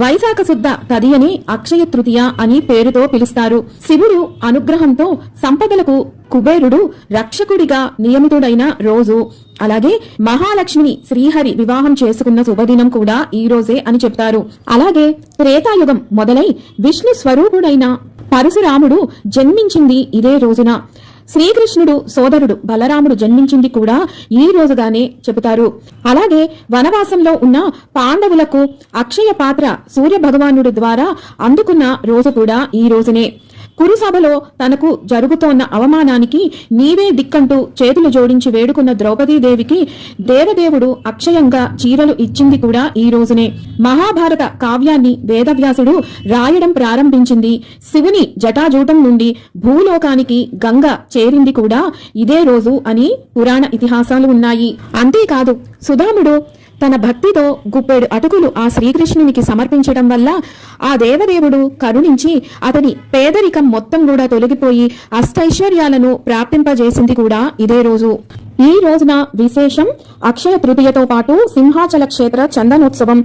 వైశాఖ శుద్ధ తదియని అక్షయ తృతీయ అని పేరుతో పిలుస్తారు. శివుడు అనుగ్రహంతో సంపదలకు కుబేరుడు రక్షకుడిగా నియమితుడైన రోజు. అలాగే మహాలక్ష్మిని శ్రీహరి వివాహం చేసుకున్న శుభదినం కూడా ఈ రోజే అని చెప్తారు. అలాగే త్రేతాయుగం మొదలై విష్ణు స్వరూపుడైన పరశురాముడు జన్మించింది ఇదే రోజున. శ్రీకృష్ణుడు సోదరుడు బలరాముడు జన్మించింది కూడా ఈ రోజుగానే చెబుతారు. అలాగే వనవాసంలో ఉన్న పాండవులకు అక్షయ పాత్ర సూర్య భగవానుడు ద్వారా అందుకున్న రోజు కూడా ఈ రోజునే. కురుసభలో తనకు జరుగుతోన్న అవమానానికి నీవే దిక్కంటూ చేతులు జోడించి వేడుకున్న ద్రౌపదీదేవికి దేవదేవుడు అక్షయంగా చీరలు ఇచ్చింది కూడా ఈ రోజునే. మహాభారత కావ్యాన్ని వేదవ్యాసుడు రాయడం ప్రారంభించింది. శివుని జటాజూటం నుండి భూలోకానికి గంగ చేరింది కూడా ఇదే రోజు అని పురాణ ఇతిహాసాలు ఉన్నాయి. అంతేకాదు సుధాముడు తన భక్తితో గుప్పెడు అటుకులు ఆ శ్రీకృష్ణునికి సమర్పించడం వల్ల ఆ దేవదేవుడు కరుణించి అతని పేదరికం మొత్తం కూడా తొలగిపోయి అష్టైశ్వర్యాలను ప్రాప్తింపజేసింది కూడా ఇదే రోజు. ఈ రోజున విశేషం అక్షయ తృతీయతో పాటు సింహాచల క్షేత్ర చందనోత్సవం.